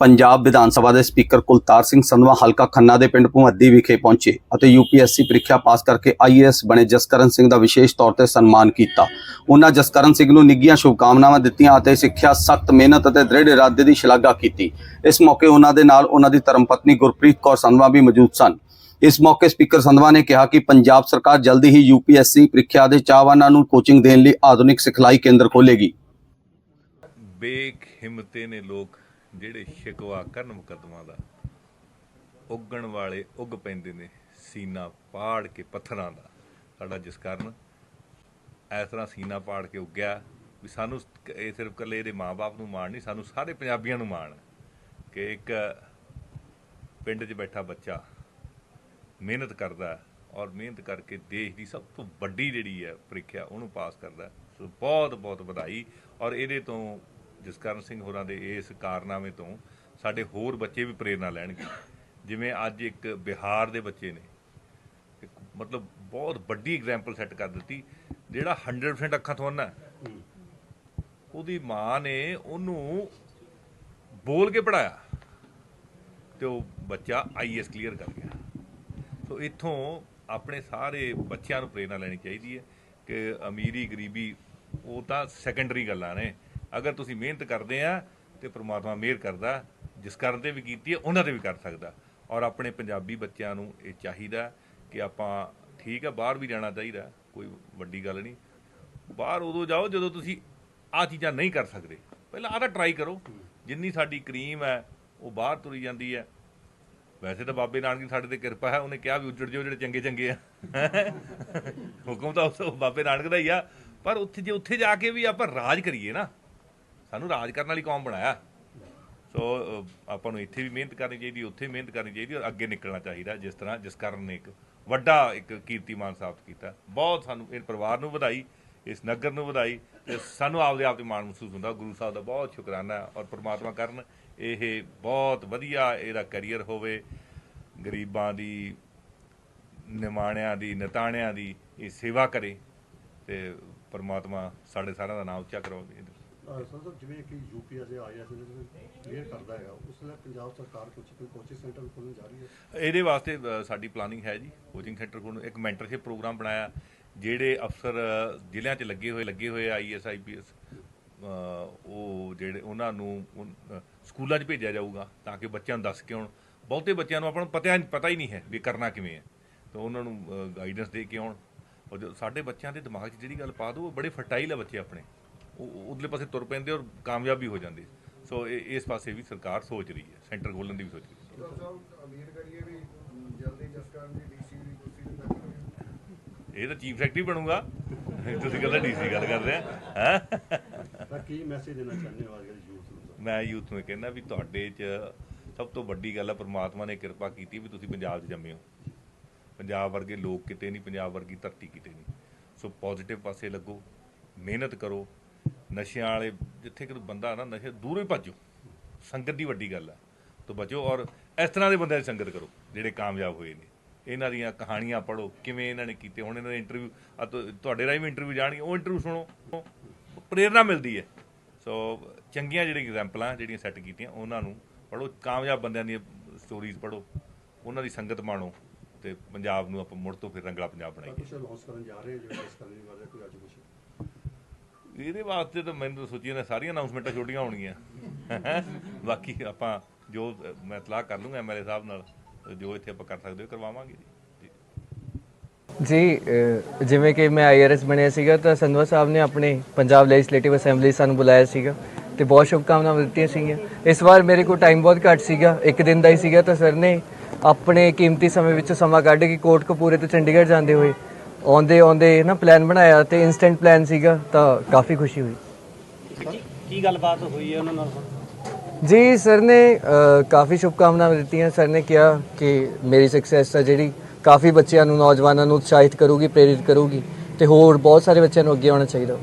ਪੰਜਾਬ ਵਿਧਾਨ ਸਭਾ ਦੇ ਸਪੀਕਰ ਕੁਲਤਾਰ ਸਿੰਘ ਸੰਧਵਾ ਹਲਕਾ ਖੰਨਾ ਦੇ ਪਿੰਡ ਭੁਮੱਦੀ ਵਿਖੇ ਪਹੁੰਚੇ ਅਤੇ ਯੂਪੀਐਸਸੀ ਪ੍ਰੀਖਿਆ ਪਾਸ ਕਰਕੇ ਆਈਏਐਸ ਬਣੇ ਜਸਕਰਨ ਸਿੰਘ ਦਾ ਵਿਸ਼ੇਸ਼ ਤੌਰ ਤੇ ਸਨਮਾਨ ਕੀਤਾ। ਉਹਨਾਂ ਜਸਕਰਨ ਸਿੰਘ ਨੂੰ ਨਿੱਘੀਆਂ ਸ਼ੁਭਕਾਮਨਾਵਾਂ ਦਿੱਤੀਆਂ ਅਤੇ ਸਿੱਖਿਆ, ਸਖਤ ਮਿਹਨਤ ਅਤੇ ਦ੍ਰਿੜ ਇਰਾਦੇ ਦੀ ਸ਼ਲਾਘਾ ਕੀਤੀ। ਇਸ ਮੌਕੇ ਉਹਨਾਂ ਦੇ ਨਾਲ ਉਹਨਾਂ ਦੀ ਧਰਮਪਤਨੀ ਗੁਰਪ੍ਰੀਤ ਕੌਰ ਸੰਧਵਾ ਵੀ ਮੌਜੂਦ ਸਨ। ਇਸ ਮੌਕੇ ਸਪੀਕਰ ਸੰਧਵਾ ਨੇ ਕਿਹਾ ਕਿ ਪੰਜਾਬ ਸਰਕਾਰ ਜਲਦੀ ਹੀ ਯੂਪੀਐਸਸੀ ਪ੍ਰੀਖਿਆ ਦੇ ਚਾਹਵਾਨਾਂ ਨੂੰ ਕੋਚਿੰਗ ਦੇਣ ਲਈ ਆਧੁਨਿਕ ਸਿਖਲਾਈ ਕੇਂਦਰ ਖੋਲੇਗੀ ਬੇਕ ਹਿੰਮਤੇ ਨੇ ਲੋਕ ਜਿਹੜੇ ਸ਼ਿਕਵਾ ਕਰਨ ਮੁਕੱਦਮਾ ਦਾ, ਉੱਗਣ ਵਾਲੇ ਉੱਗ ਪੈਂਦੇ ਨੇ ਸੀਨਾ ਪਾੜ ਕੇ ਪੱਥਰਾਂ ਦਾ। ਸਾਡਾ ਜਿਸ ਕਾਰਨ ਇਸ ਤਰ੍ਹਾਂ ਸੀਨਾ ਪਾੜ ਕੇ ਉੱਗਿਆ ਵੀ ਸਾਨੂੰ ਇਹ ਸਿਰਫ ਇਕੱਲੇ ਇਹਦੇ ਮਾਪੇ ਨੂੰ ਮਾਣ ਨਹੀਂ, ਸਾਨੂੰ ਸਾਰੇ ਪੰਜਾਬੀਆਂ ਨੂੰ ਮਾਣ ਕਿ ਇੱਕ ਪਿੰਡ 'ਚ ਬੈਠਾ ਬੱਚਾ ਮਿਹਨਤ ਕਰਦਾ ਔਰ ਮਿਹਨਤ ਕਰਕੇ ਦੇਸ਼ ਦੀ ਸਭ ਤੋਂ ਵੱਡੀ ਜਿਹੜੀ ਹੈ ਪ੍ਰੀਖਿਆ ਉਹਨੂੰ ਪਾਸ ਕਰਦਾ। ਸੋ ਬਹੁਤ ਬਹੁਤ ਵਧਾਈ ਔਰ ਇਹਦੇ ਤੋਂ ਜਸਕਰਨ ਸਿੰਘ ਹੋਰਾਂ ਦੇ ਇਸ ਕਾਰਨਾਮੇ ਤੋਂ ਸਾਡੇ ਹੋਰ ਬੱਚੇ ਵੀ ਪ੍ਰੇਰਣਾ ਲੈਣਗੇ। ਜਿਵੇਂ ਅੱਜ ਇੱਕ ਬਿਹਾਰ ਦੇ ਬੱਚੇ ਨੇ, ਇੱਕ ਮਤਲਬ ਬਹੁਤ ਵੱਡੀ ਐਗਜ਼ਾਮਪਲ ਸੈੱਟ ਕਰ ਦਿੱਤੀ, ਜਿਹੜਾ 100% ਅੱਖਾਂ ਤੋਂ ਅੰਨਾ ਉਹਦੀ ਮਾਂ ਨੇ ਉਹਨੂੰ ਬੋਲ ਕੇ ਪੜਾਇਆ ਤੇ ਉਹ ਬੱਚਾ ਆਈਐਸ ਕਲੀਅਰ ਕਰ ਗਿਆ। ਸੋ ਇੱਥੋਂ ਆਪਣੇ ਸਾਰੇ ਬੱਚਿਆਂ ਨੂੰ ਪ੍ਰੇਰਣਾ ਲੈਣੀ ਚਾਹੀਦੀ ਹੈ ਕਿ ਅਮੀਰੀ ਗਰੀਬੀ, ਉਹ ਤਾਂ ਸੈਕੰਡਰੀ ਗੱਲਾਂ ਨੇ। ਅਗਰ ਤੁਸੀਂ ਮਿਹਨਤ ਕਰਦੇ ਆ ਤੇ ਪ੍ਰਮਾਤਮਾ ਮਿਹਰ ਕਰਦਾ, ਜਿਸ ਕਰਨ ਤੇ ਵੀ ਕੀਤੀ ਹੈ, ਉਹਨਾਂ ਤੇ ਵੀ ਕਰ ਸਕਦਾ। ਔਰ ਆਪਣੇ ਪੰਜਾਬੀ ਬੱਚਿਆਂ ਨੂੰ ਇਹ ਚਾਹੀਦਾ ਕਿ ਆਪਾਂ ਠੀਕ ਆ, ਬਾਹਰ ਵੀ ਜਾਣਾ ਚਾਹੀਦਾ, ਕੋਈ ਵੱਡੀ ਗੱਲ ਨਹੀਂ। ਬਾਹਰ ਉਦੋਂ ਜਾਓ ਜਦੋਂ ਤੁਸੀਂ ਆ ਚੀਜ਼ਾਂ ਨਹੀਂ ਕਰ ਸਕਦੇ। ਪਹਿਲਾਂ ਆਹ ਤਾਂ ਟਰਾਈ ਕਰੋ। ਜਿੰਨੀ ਸਾਡੀ ਕਰੀਮ ਹੈ, ਉਹ ਬਾਹਰ ਤੁਰੀ ਜਾਂਦੀ ਹੈ। ਵੈਸੇ ਤਾਂ ਬਾਬੇ ਨਾਨਕ ਦੀ ਸਾਡੇ ਤੇ ਕਿਰਪਾ ਹੈ, ਉਹਨੇ ਕਿਹਾ ਵੀ ਉੱਜੜ ਜਿਓ ਜਿਹੜੇ ਚੰਗੇ ਚੰਗੇ ਆ। ਹੁਕਮ ਤਾਂ ਉਸ ਬਾਬੇ ਨਾਨਕ ਦਾ ਹੀ ਆ। ਪਰ ਉੱਥੇ ਜੇ ਉੱਥੇ ਜਾ ਕੇ ਵੀ ਆਪਾਂ ਰਾਜ ਕਰੀਏ ਨਾ ਸਾਨੂੰ ਰਾਜ ਕਰਨ ਵਾਲੀ ਕੌਮ ਬਣਾਇਆ। ਸੋ ਆਪਾਂ ਨੂੰ ਇੱਥੇ ਵੀ ਮਿਹਨਤ ਕਰਨੀ ਚਾਹੀਦੀ, ਉੱਥੇ ਵੀ ਮਿਹਨਤ ਕਰਨੀ ਚਾਹੀਦੀ ਔਰ ਅੱਗੇ ਨਿਕਲਣਾ ਚਾਹੀਦਾ ਜਿਸ ਤਰ੍ਹਾਂ ਜਿਸ ਕਾਰਨ ਨੇ ਇੱਕ ਵੱਡਾ ਇੱਕ ਕੀਰਤੀਮਾਨ ਸਾਬਤ ਕੀਤਾ। ਬਹੁਤ ਸਾਨੂੰ ਇਹ ਪਰਿਵਾਰ ਨੂੰ ਵਧਾਈ, ਇਸ ਨਗਰ ਨੂੰ ਵਧਾਈ ਤੇ ਸਾਨੂੰ ਆਪਦੇ ਆਪ ਤੇ ਮਾਣ ਮਹਿਸੂਸ ਹੁੰਦਾ। ਗੁਰੂ ਸਾਹਿਬ ਦਾ ਬਹੁਤ ਸ਼ੁਕਰਾਨਾ ਔਰ ਪ੍ਰਮਾਤਮਾ ਕਰਨ ਇਹ ਬਹੁਤ ਵਧੀਆ ਇਹਦਾ ਕੈਰੀਅਰ ਹੋਵੇ। ਗਰੀਬਾਂ ਦੀ, ਨਿਮਾਣਿਆਂ ਦੀ, ਨਤਾਣਿਆਂ ਦੀ ਇਹ ਸੇਵਾ ਕਰੇ ਤੇ ਪਰਮਾਤਮਾ ਸਾਡੇ ਸਾਰਿਆਂ ਦਾ ਨਾਮ ਉੱਚਾ ਕਰਾਵੇ ਸਰ ਜਿਵੇਂ ਕਿ ਯੂਪੀਐਸ ਦੇ ਆਈਐਸ ਦੇ ਕਲੀਅਰ ਕਰਦਾ ਹੈਗਾ ਉਸ ਲਈ ਪੰਜਾਬ ਸਰਕਾਰ ਕੁਝ ਕੋਈ ਕੋਚਿੰਗ ਸੈਂਟਰ ਖੋਲ੍ਹਣ ਜਾ ਰਹੀ ਹੈ? ਇਹਦੇ ਵਾਸਤੇ ਅ, ਸਾਡੀ ਪਲਾਨਿੰਗ ਹੈ ਜੀ ਕੋਚਿੰਗ ਸੈਂਟਰ ਕੋਲ ਇੱਕ ਮੈਂਟਰਸ਼ਿਪ ਪ੍ਰੋਗਰਾਮ ਬਣਾਇਆ ਜਿਹੜੇ ਅਫਸਰ ਅ, ਜ਼ਿਲ੍ਹਿਆਂ 'ਚ ਲੱਗੇ ਹੋਏ ਲੱਗੇ ਹੋਏ ਆਈਐਸ ਆਈਪੀਐਸ ਉਹ ਜਿਹੜੇ ਉਹਨਾਂ ਨੂੰ ਉਨ- ਅ, ਸਕੂਲਾਂ 'ਚ ਭੇਜਿਆ ਜਾਊਗਾ ਤਾਂ ਕਿ ਬੱਚਿਆਂ ਨੂੰ ਦੱਸ ਕੇ ਆਉਣ। ਬਹੁਤੇ ਬੱਚਿਆਂ ਨੂੰ ਆਪਾਂ ਨੂੰ ਪਤਾ ਪਤਾ ਹੀ ਨਹੀਂ ਹੈ ਵੀ ਕਰਨਾ ਕਿਵੇਂ ਹੈ। ਤਾਂ ਉਹਨਾਂ ਨੂੰ ਗਾਈਡੈਂਸ ਦੇ ਕੇ ਆਉਣ। ਔਰ ਜੋ ਸਾਡੇ ਬੱਚਿਆਂ ਦੇ ਦਿਮਾਗ 'ਚ ਜਿਹੜੀ ਗੱਲ ਪਾ ਦੋ ਉਹ ਬੜੇ ਫਰਟਾਈਲ ਆ ਬੱਚੇ ਆਪਣੇ। ਉਧਰਲੇ ਪਾਸੇ ਤੁਰ ਪੈਂਦੇ ਔਰ ਕਾਮਯਾਬ ਵੀ ਹੋ ਜਾਂਦੇ। ਸੋ ਇਹ- ਇਸ ਪਾਸੇ ਵੀ ਸਰਕਾਰ ਸੋਚ ਰਹੀ ਹੈ ਸੈਂਟਰ ਖੋਲ੍ਹਣ ਦੀ ਵੀ ਸੋਚ ਰਹੀ ਹੈ। ਡਾਕਟਰ ਸਾਹਿਬ ਅਮੀਰ ਕਰੀਏ ਵੀ ਜਲਦੀ ਜਸਕਰਨ ਦੀ ਡੀਸੀ ਦੀ ਕੁਰਸੀ ਤੇ ਬੈਠੇ ਇਹ ਤਾਂ ਚੀਫ ਸੈਕਟਰੀ ਬਣੂਗਾ। ਤੁਸੀਂ ਕਹਿੰਦਾ ਡੀਸੀ ਗੱਲ ਕਰਦੇ ਆ। ਹੈ? ਤਾਂ ਕੀ ਮੈਸੇਜ ਦੇਣਾ ਚਾਹੁੰਦੇ ਹੋ ਅੱਜ ਦੇ ਯੂਥ ਨੂੰ? ਸਰ? ਮੈਂ ਯੂਥ ਨੂੰ ਇਹ ਕਹਿੰਦਾ ਵੀ ਤੁਹਾਡੇ 'ਚ ਸਭ ਤੋਂ ਵੱਡੀ ਗੱਲ ਹੈ ਪ੍ਰਮਾਤਮਾ ਨੇ ਕਿਰਪਾ ਕੀਤੀ ਵੀ ਤੁਸੀਂ ਪੰਜਾਬ 'ਚ ਜੰਮੇ ਹੋ। ਪੰਜਾਬ ਵਰਗੇ ਲੋਕ ਕਿਤੇ ਨਹੀਂ ਪੰਜਾਬ ਵਰਗੀ ਧਰਤੀ ਕਿਤੇ ਨਹੀਂ। ਸੋ ਪੋਜ਼ਿਟਿਵ ਪਾਸੇ ਲੱਗੋ ਮਿਹਨਤ ਕਰੋ ਨਸ਼ਿਆਂ ਵਾਲੇ, ਜਿੱਥੇ ਕਿ ਬੰਦਾ ਨਾ ਨਸ਼ੇ ਦੂਰੋਂ ਹੀ ਭੱਜੋ। ਸੰਗਤ ਦੀ ਵੱਡੀ ਗੱਲ ਆ, ਤੋਂ ਬਚੋ ਔਰ ਇਸ ਤਰ੍ਹਾਂ ਦੇ ਬੰਦਿਆਂ ਦੀ ਸੰਗਤ ਕਰੋ, ਜਿਹੜੇ ਕਾਮਯਾਬ ਹੋਏ ਨੇ। ਇਹਨਾਂ ਦੀਆਂ ਕਹਾਣੀਆਂ ਪੜ੍ਹੋ, ਕਿਵੇਂ ਇਹਨਾਂ ਨੇ ਕੀਤੇ, ਹੁਣ ਇਹਨਾਂ ਦੇ ਇੰਟਰਵਿਊ ਤੁਹਾਡੇ ਰਾਹੀਂ ਵੀ ਇੰਟਰਵਿਊ ਜਾਣਗੇ, ਉਹ ਇੰਟਰਵਿਊ ਸੁਣੋ। ਪ੍ਰੇਰਣਾ ਮਿਲਦੀ ਹੈ। ਸੋ ਚੰਗੀਆਂ ਜਿਹੜੀਆਂ ਐਗਜ਼ਾਮਪਲਾਂ ਜਿਹੜੀਆਂ ਸੈੱਟ ਕੀਤੀਆਂ, ਉਹਨਾਂ ਨੂੰ ਪੜ੍ਹੋ, ਕਾਮਯਾਬ ਬੰਦਿਆਂ ਦੀਆਂ ਸਟੋਰੀਜ਼ ਪੜ੍ਹੋ, ਉਹਨਾਂ ਦੀ ਸੰਗਤ ਮਾਣੋ ਤੇ ਪੰਜਾਬ ਨੂੰ ਆਪਾਂ ਮੁੜ ਤੋਂ ਫਿਰ ਰੰਗਲਾ ਪੰਜਾਬ ਤਾਂ ਬਣਾਈਏ। ਕੁਝ ਅਨਾਉਂਸ ਕਰਨ ਜਾ ਰਹੇ ਹੋ ਇਸ ਕਰਨ ਬਾਰੇ ਕੋਈ ਅੱਜ ਕੁਝ ਇਹਦੇ ਵਾਸਤੇ ਤਾਂ ਮੈਨੂੰ ਸੋਚੀ ਨੇ ਸਾਰੀਆਂ ਅਨਾਉਂਸਮੈਂਟਾਂ ਛੋਟੀਆਂ ਹੋਣਗੀਆਂ। ਬਾਕੀ ਆਪਾਂ ਜੋ ਮੈਂ ਇਤਲਾਹ ਕਰ ਲੂੰਗਾ ਐਮਐਲਏ ਸਾਹਿਬ ਨਾਲ ਜੋ ਇੱਥੇ ਆਪਾਂ ਕਰ ਸਕਦੇ ਹੋ ਕਰਵਾਵਾਂਗੇ ਜੀ। ਜਿਵੇਂ ਕਿ ਮੈਂ ਆਈਆਰਐਸ ਬਣਿਆ ਸੀਗਾ, ਤਾਂ ਸੰਧਵਾ ਸਾਹਿਬ ਨੇ ਆਪਣੇ ਪੰਜਾਬ ਲੈਜਿਸਲੇਟਿਵ ਅਸੈਂਬਲੀ ਸਾਨੂੰ ਬੁਲਾਇਆ ਸੀਗਾ, ਤੇ ਬਹੁਤ ਸ਼ੁਭਕਾਮਨਾਵਾਂ ਦਿੱਤੀਆਂ ਸੀਗੀਆਂ। ਇਸ ਵਾਰ ਮੇਰੇ ਕੋਲ ਟਾਈਮ ਬਹੁਤ ਘੱਟ ਸੀਗਾ, ਇੱਕ ਦਿਨ ਦਾ ਹੀ ਸੀਗਾ, ਤਾਂ ਸਰ ਨੇ ਆਪਣੇ ਕੀਮਤੀ ਸਮੇਂ ਵਿੱਚੋਂ ਸਮਾਂ ਕੱਢ ਕੇ ਕੋਟ ਕਪੂਰੇ ਤੋਂ ਚੰਡੀਗੜ੍ਹ ਜਾਂਦੇ ਹੋਏ ਆਉਂਦੇ ਆਉਂਦੇ ਨਾ ਪਲਾਨ ਬਣਾਇਆ ਤੇ ਇਨਸਟੈਂਟ ਪਲਾਨ ਸੀਗਾ ਤਾਂ ਕਾਫੀ ਖੁਸ਼ੀ ਹੋਈ। ਕੀ ਗੱਲਬਾਤ ਹੋਈ ਹੈ ਉਹਨਾਂ ਨਾਲ? ਜੀ ਸਰ ਨੇ ਕਾਫੀ ਸ਼ੁਭਕਾਮਨਾਵਾਂ ਦਿੱਤੀਆਂ। ਸਰ ਨੇ ਕਿਹਾ ਕਿ ਮੇਰੀ ਸਕਸੈਸ ਆ ਜਿਹੜੀ ਕਾਫੀ ਬੱਚਿਆਂ ਨੂੰ ਨੌਜਵਾਨਾਂ ਨੂੰ ਉਤਸ਼ਾਹਿਤ ਕਰੂਗੀ ਪ੍ਰੇਰਿਤ ਕਰੂਗੀ ਤੇ ਹੋਰ ਬਹੁਤ ਸਾਰੇ ਬੱਚਿਆਂ ਨੂੰ ਅੱਗੇ ਆਉਣਾ ਚਾਹੀਦਾ।